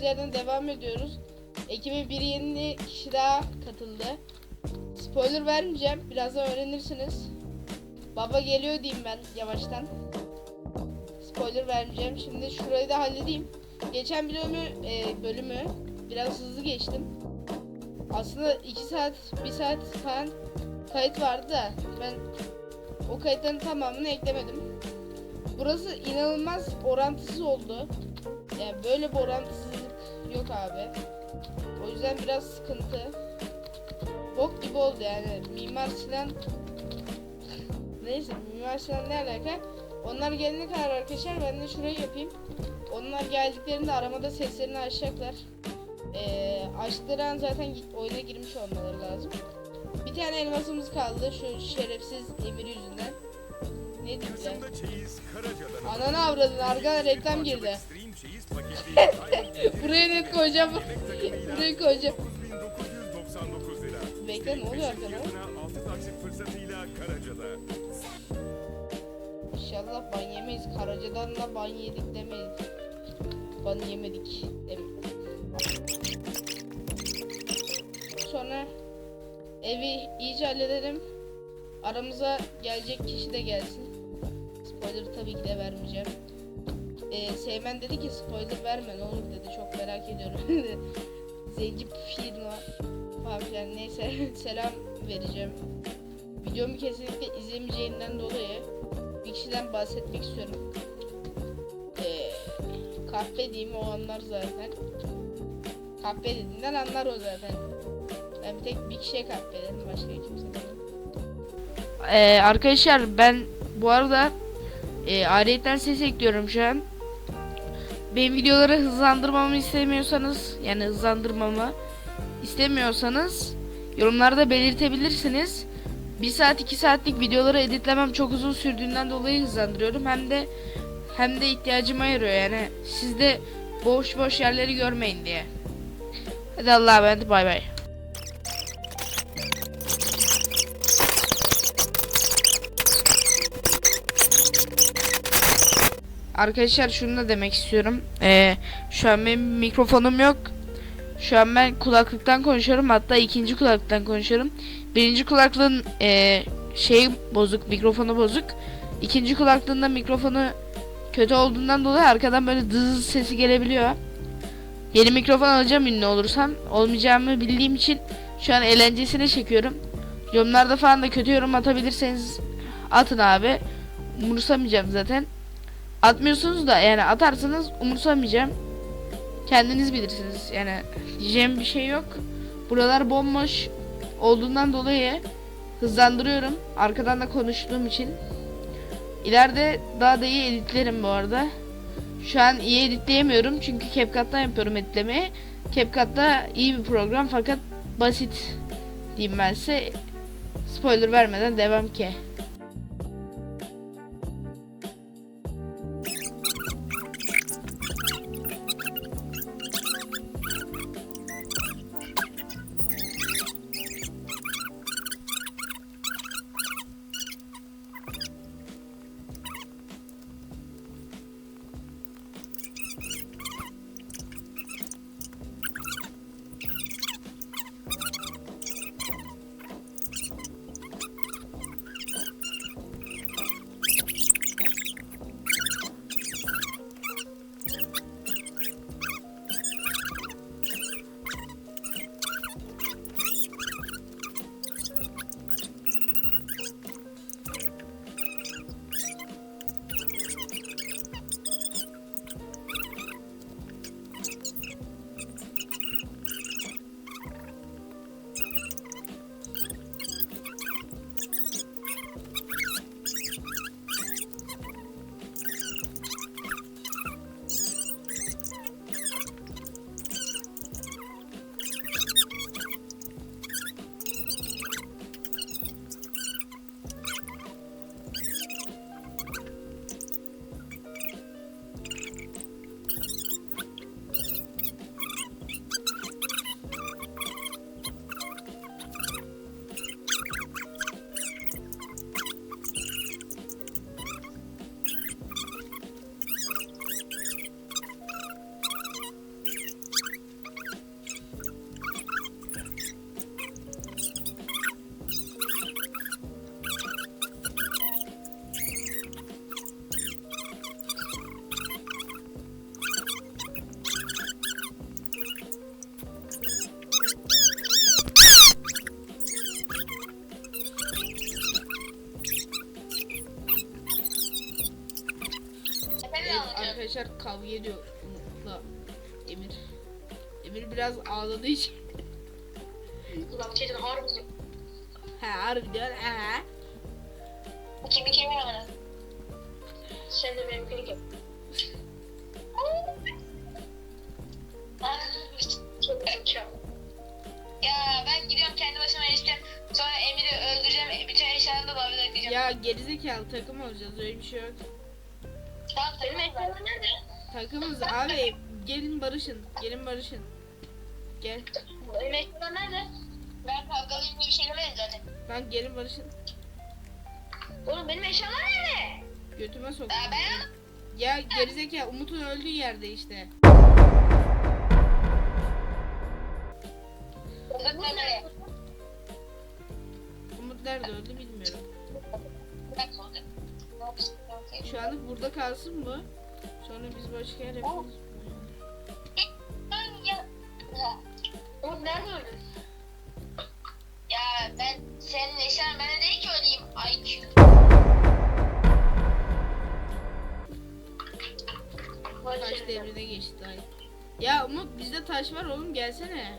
kaldığımız yerden devam ediyoruz. Ekibe bir yeni kişi daha katıldı. Spoiler vermeyeceğim. Birazdan öğrenirsiniz. Baba geliyor diyeyim ben yavaştan. Spoiler vermeyeceğim. Şimdi şurayı da halledeyim. Geçen bölümü, e, bölümü biraz hızlı geçtim. Aslında 2 saat, 1 saat falan kayıt vardı da ben o kayıtların tamamını eklemedim. Burası inanılmaz orantısız oldu. Yani böyle bir orantısızlık yok abi. O yüzden biraz sıkıntı. Bok gibi oldu yani. Mimar Sinan Neyse Mimar Sinan ne alaka? Onlar gelene kadar arkadaşlar ben de şurayı yapayım. Onlar geldiklerinde aramada seslerini açacaklar. Ee, açtıkları an zaten oyuna girmiş olmaları lazım. Bir tane elmasımız kaldı şu şerefsiz Emir yüzünden. Ne Karaca'dan. Ananı avradın arkadan reklam girdi. Buraya net koyacağım. Buraya koyacağım. 9999 lira. Bekle, ne oluyor arkada? Fiyatına 6 taksit fırsatıyla Karaca'da. İnşallah ban yemeyiz. Karaca'dan da ban yedik demeyiz. Ban yemedik demeyiz. Sonra evi iyice halledelim. Aramıza gelecek kişi de gelsin. Spoiler tabii ki de vermeyeceğim. Ee, Seymen dedi ki spoiler verme ne olur dedi. Çok merak ediyorum. Zenci firma falan filan neyse selam vereceğim. Videomu kesinlikle izlemeyeceğinden dolayı bir kişiden bahsetmek istiyorum. Ee, kahpe diyeyim o anlar zaten. Kahpe dediğinden anlar o zaten. Ben bir tek bir kişiye kahpe dedim başka kimse demedim. Ee, arkadaşlar ben bu arada e, ayrıyetten ses ekliyorum şu an. Benim videoları hızlandırmamı istemiyorsanız yani hızlandırmamı istemiyorsanız yorumlarda belirtebilirsiniz. 1 saat 2 saatlik videoları editlemem çok uzun sürdüğünden dolayı hızlandırıyorum. Hem de hem de ihtiyacıma yarıyor yani. Siz de boş boş yerleri görmeyin diye. Hadi Allah'a emanet bay bay. Arkadaşlar şunu da demek istiyorum. Ee, şu an benim mikrofonum yok. Şu an ben kulaklıktan konuşuyorum. Hatta ikinci kulaklıktan konuşuyorum. Birinci kulaklığın eee şey bozuk, mikrofonu bozuk. İkinci kulaklığında mikrofonu kötü olduğundan dolayı arkadan böyle dız sesi gelebiliyor. Yeni mikrofon alacağım ünlü olursam. Olmayacağımı bildiğim için şu an eğlencesine çekiyorum. Yorumlarda falan da kötü yorum atabilirseniz atın abi. Umursamayacağım zaten. Atmıyorsunuz da yani atarsanız umursamayacağım. Kendiniz bilirsiniz. Yani diyeceğim bir şey yok. Buralar bomboş olduğundan dolayı hızlandırıyorum. Arkadan da konuştuğum için. İleride daha da iyi editlerim bu arada. Şu an iyi editleyemiyorum çünkü CapCut'tan yapıyorum editlemeyi. CapCut'ta iyi bir program fakat basit diyeyim ben size. Spoiler vermeden devam ki. Ediyor Umut'la Emir. Emir biraz ağladığı için. Ulan çetin harbi. Ha harbi diyor. Ha. Kimi kimi oynadın? Sen de benim klik yap. Çok zekalı. Ya ben gidiyorum kendi başıma eriştim. Sonra Emir'i öldüreceğim. Bütün eşyalarını da lavada ekleyeceğim. Ya gerizekalı takım olacağız öyle bir şey yok. Tamam benim eşyalarım nerede? Takımız abi gelin barışın. Gelin barışın. Gel. Eşyalarım nerede? Ben kavgalıyım bir şey demedim zaten. Ben gelin barışın. Oğlum benim eşyalar nerede? Götüme sok. Ya ben... Ya gerizekalı Umut'un öldüğü yerde işte. Umut nerede? Umut nerede öldü bilmiyorum. Şu anlık burada kalsın bu. Sonra biz başka yer yaparız. Ben ya... Umut nerede öldün? Ya ben senin eşyan bana değil ki öleyim. IQ. Taş devrine geçti ay. Ya Umut bizde taş var oğlum gelsene.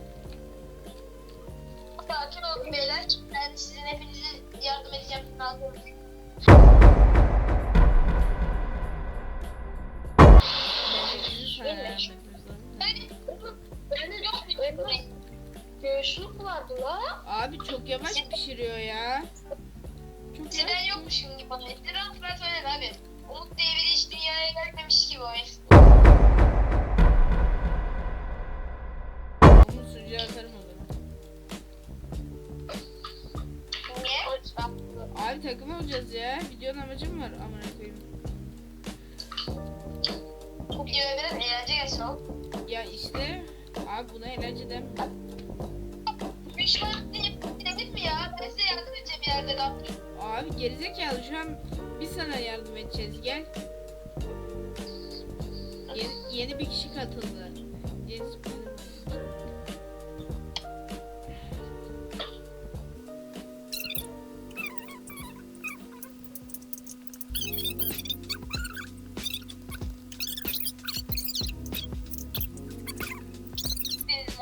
Sakin olun beyler. Ben sizin hepinize yardım edeceğim. Nazlı. Ben yok Göğüslük vardı la. Abi çok yavaş pişiriyor ya. Çok Sizden yavaş. yokmuşum gibi bana. İtiraz ben söyledim abi. Umut diye biri hiç dünyaya gelmemiş gibi oyun. Umut sucuğa atarım o zaman. Niye? Abi takım olacağız ya. Videonun amacım var amına koyayım. Eğlence o. Ya işte abi buna eğlence denmiyor. Düşman dedim mi ya? Ben size yardım edeceğim yerde kaptım. Abi gerizekalı şu an biz sana yardım edeceğiz gel. Yeni, yeni bir kişi katıldı.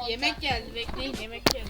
Yemek geldi bekleyin yemek geldi.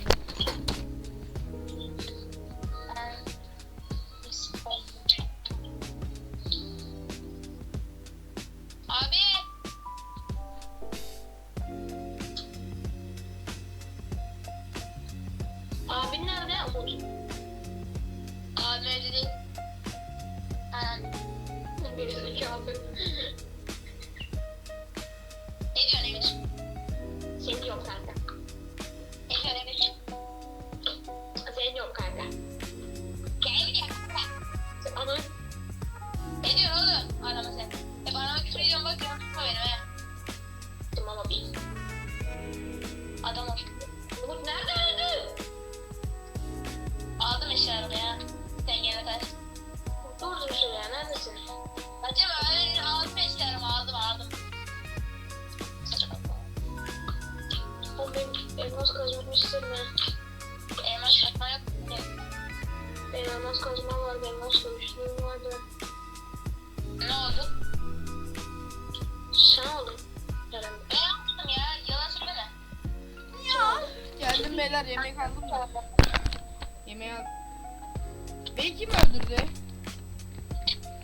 Beni kim öldürdü?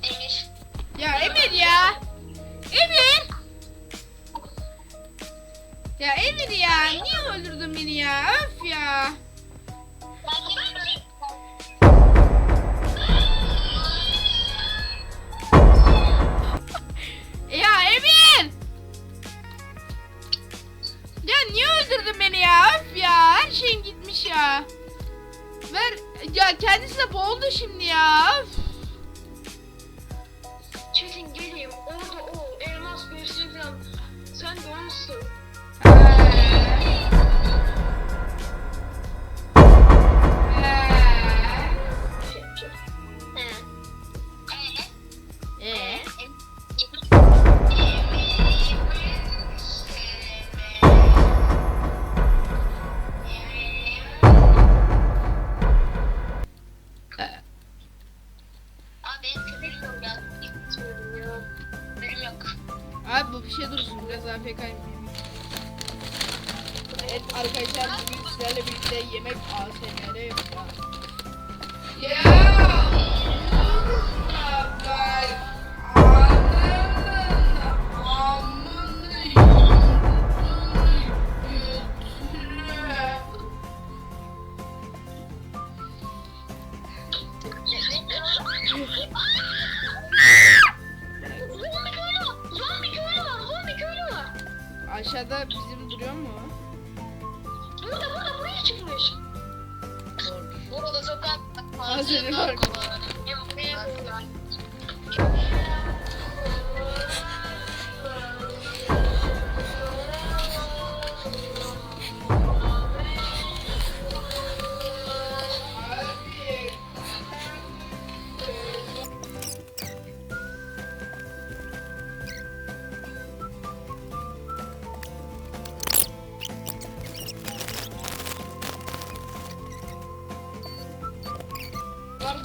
Emir. Ya Emir ya. Emir. Ya Emir ya niye öldürdün beni ya? Öf ya. Ya Emir. Ya niye öldürdün beni ya? Öf ya. Her şeyin gitmiş ya. Ya kendisi de boğuldu şimdi ya. Öf.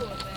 Var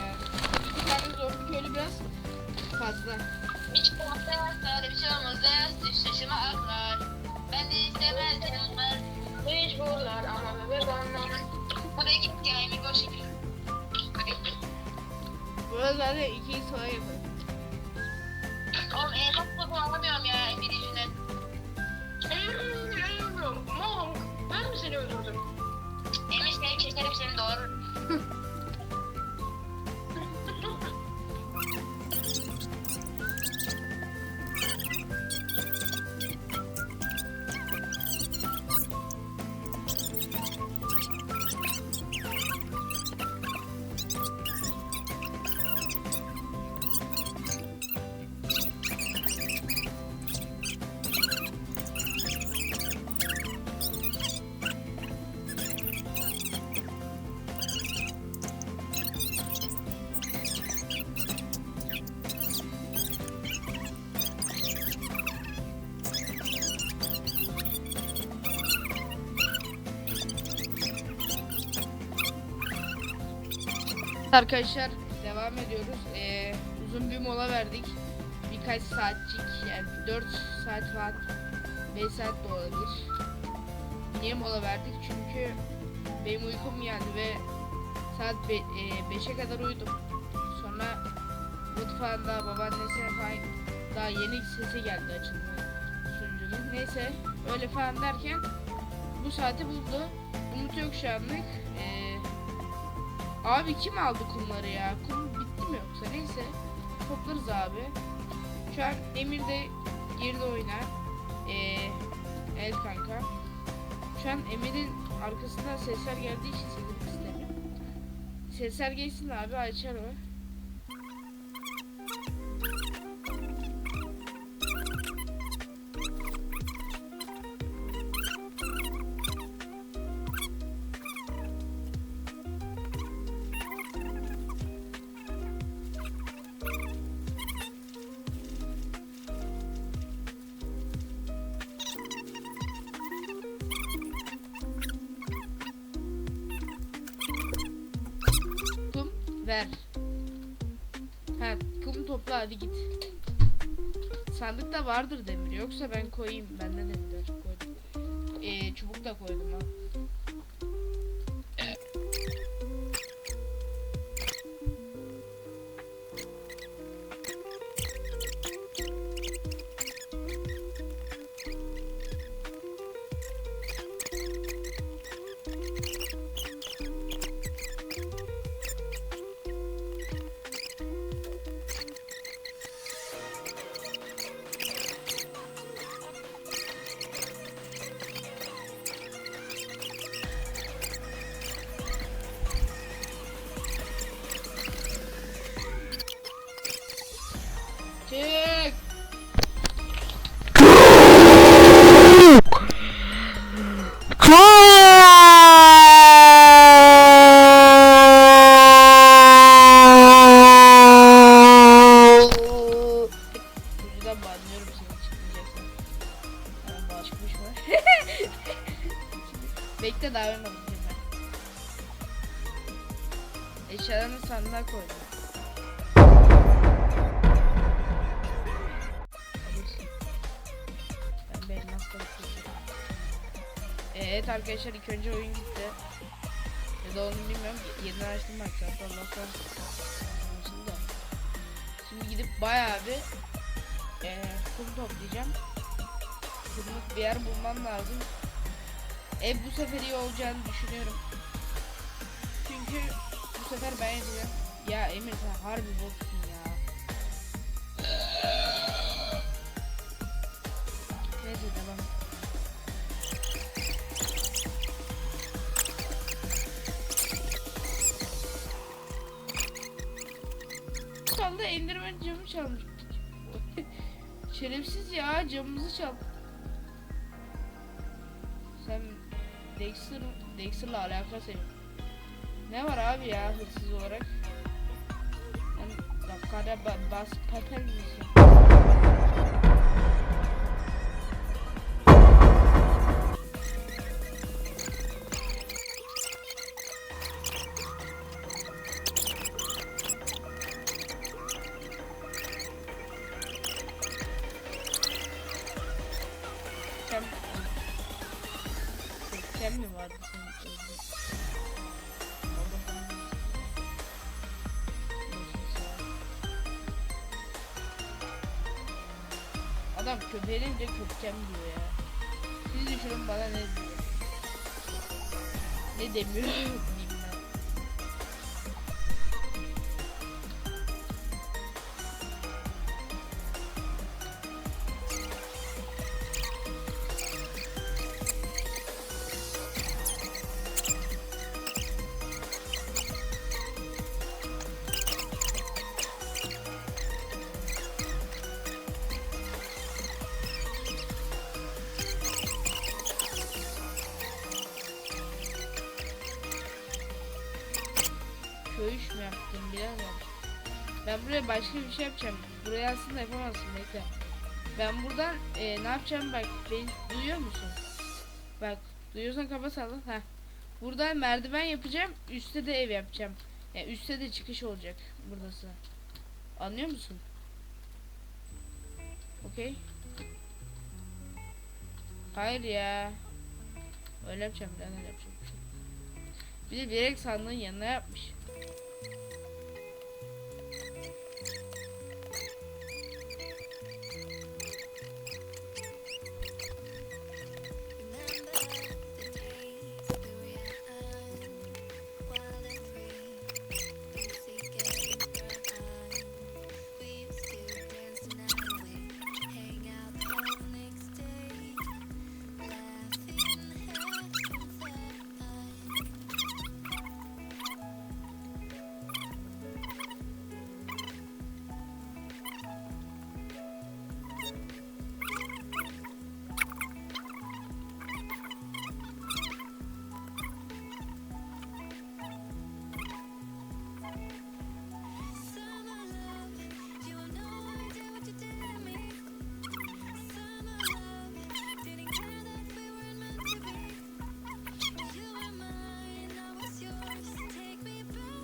Arkadaşlar devam ediyoruz. Ee, uzun bir mola verdik. Birkaç saatçik yani 4 saat falan 5 saat de olabilir. Niye mola verdik? Çünkü benim uykum geldi ve saat 5'e kadar uyudum. Sonra mutfağında babaannesine falan daha yeni sesi geldi açılma sunucunun. Neyse öyle falan derken bu saati buldu. Umut yok şu anlık. Ee, Abi kim aldı kumları ya? Kum bitti mi yoksa? Neyse. Toplarız abi. Şu an Emir de girdi oyuna. Ee, evet kanka. Şu an Emir'in arkasından sesler geldiği için sesini istemiyorum. Sesler geçsin abi açar o. hadi git. Sandıkta vardır demir yoksa ben koyayım. Bende demir koydum. Ee, çubuk da koydum önce oyun gitti. Ya da onu bilmiyorum. Yeniden açtım bak zaten Allah'tan. Şimdi, şimdi gidip bayağı bir eee kum toplayacağım. Kumluk bir yer bulmam lazım. Ev bu sefer iyi olacağını düşünüyorum. Çünkü bu sefer ben yapacağım. Ya Emir sen harbi bozsun ya. Neyse devam. Çalmış. Şerefsiz ya camımızı çal. Sen Dexter, Dexter'la alaka senin. Ne var abi ya hırsız olarak? Yani dakikada ba bas papel misin? Adam köpeğine bile köpkem diyor ya. Siz düşünün bana ne diyor. Ne demiyor başka bir şey yapacağım. Buraya aslında yapamazsın bekle. Ben buradan e, ne yapacağım bak beni duyuyor musun? Bak duyuyorsan kafa salla. Heh. Buradan merdiven yapacağım. Üstte de ev yapacağım. Yani üstte de çıkış olacak burası. Anlıyor musun? Okey. Hayır ya. Öyle yapacağım. Ben öyle yapacağım. Bir de direkt sandığın yanına yapmış.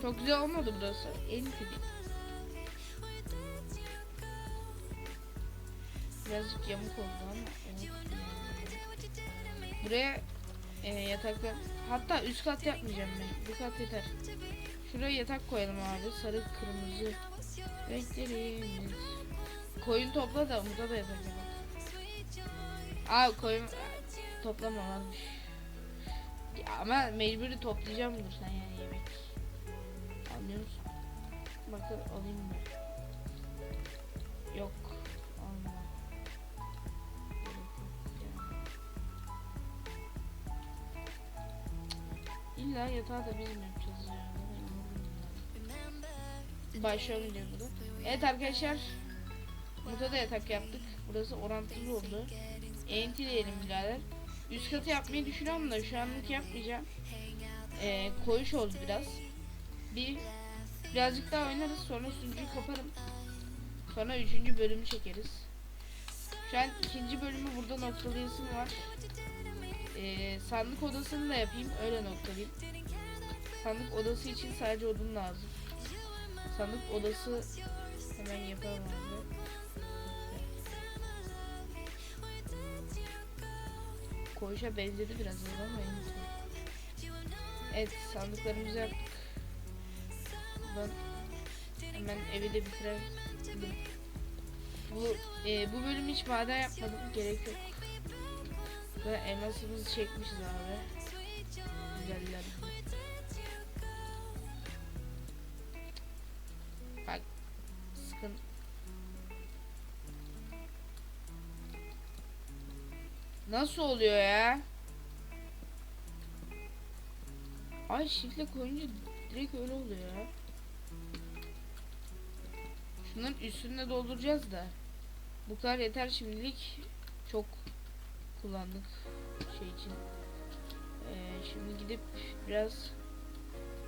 Çok güzel olmadı burası. En kötü. Birazcık yamuk oldu ama. Buraya e, yataklar hatta üst kat yapmayacağım ben. Bir kat yeter. Şuraya yatak koyalım abi. Sarı kırmızı renklerimiz. Koyun topla da burada da yatak yapalım. Aa koyun toplama varmış. Ya ama mecburi toplayacağım dur sen yani musun? Bakın alayım mı? Yok. Alma. İlla yatağı da bizim yapacağız ya. Başlayalım diyor burada. Evet arkadaşlar. Burada da yatak yaptık. Burası orantılı oldu. Enti diyelim birader. Üst katı yapmayı düşünüyorum da şu anlık yapmayacağım. Ee, koyuş oldu biraz. Bir birazcık daha oynarız sonra üçüncüyü kaparım. Sonra üçüncü bölümü çekeriz. Şu an ikinci bölümü burada noktalayasım var. Ee, sandık odasını da yapayım öyle noktalayayım. Sandık odası için sadece odun lazım. Sandık odası hemen yapalım abi. koğuşa benzedi biraz ama. Evet sandıklarımızı yaptık. Ben hemen evi de bitirelim. Bu e, bu bölüm hiç maden yapmadım gerek yok. Ve elmasımızı çekmişiz abi. Güzeller. Bak sıkın. Nasıl oluyor ya? Ay şifle koyunca direkt öyle oluyor ya. Şunların üstünde dolduracağız da. Bu kadar yeter şimdilik. Çok kullandık şey için. Ee, şimdi gidip biraz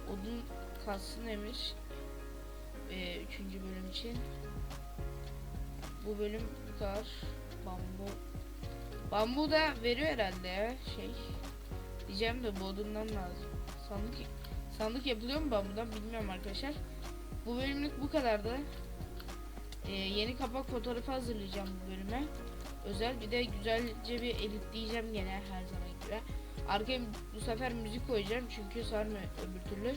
odun kalsın demiş. Ee, üçüncü bölüm için. Bu bölüm bu kadar. Bambu. Bambu da veriyor herhalde ya şey. Diyeceğim de bu odundan lazım. Sandık sandık yapılıyor mu bambudan bilmiyorum arkadaşlar. Bu bölümlük bu kadardı. Ee, yeni kapak fotoğrafı hazırlayacağım bu bölüme. Özel bir de güzelce bir editleyeceğim gene her zaman gibi. Arkaya bu sefer müzik koyacağım çünkü sarmıyor öbür türlü.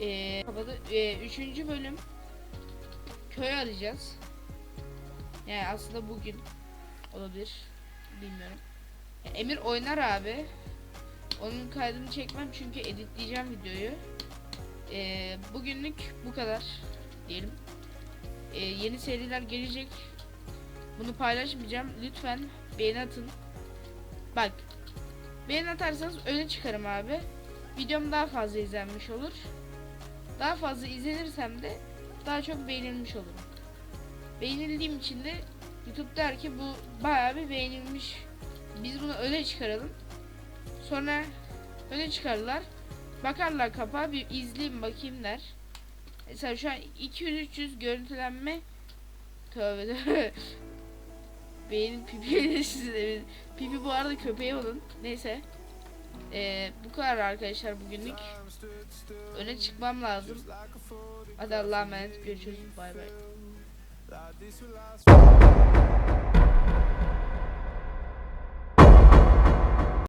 Ee, kapadı. Ee, üçüncü bölüm köy arayacağız. Yani aslında bugün olabilir. Bilmiyorum. Ya Emir oynar abi. Onun kaydını çekmem çünkü editleyeceğim videoyu. Ee, bugünlük bu kadar diyelim. Ee, yeni seriler gelecek. Bunu paylaşmayacağım. Lütfen beğeni atın. Bak. Beğeni atarsanız öne çıkarım abi. Videom daha fazla izlenmiş olur. Daha fazla izlenirsem de daha çok beğenilmiş olurum. Beğenildiğim için de YouTube der ki bu bayağı bir beğenilmiş. Biz bunu öne çıkaralım. Sonra öne çıkarlar. Bakarlar kapağa bir izleyeyim bakayım der. Mesela şu an 200-300 görüntülenme Tövbe tövbe. Benim pipi size Pipi bu arada köpeği olun. Neyse. Ee, bu kadar arkadaşlar bugünlük. Öne çıkmam lazım. Hadi Allah'a emanet. Görüşürüz. Bay bay.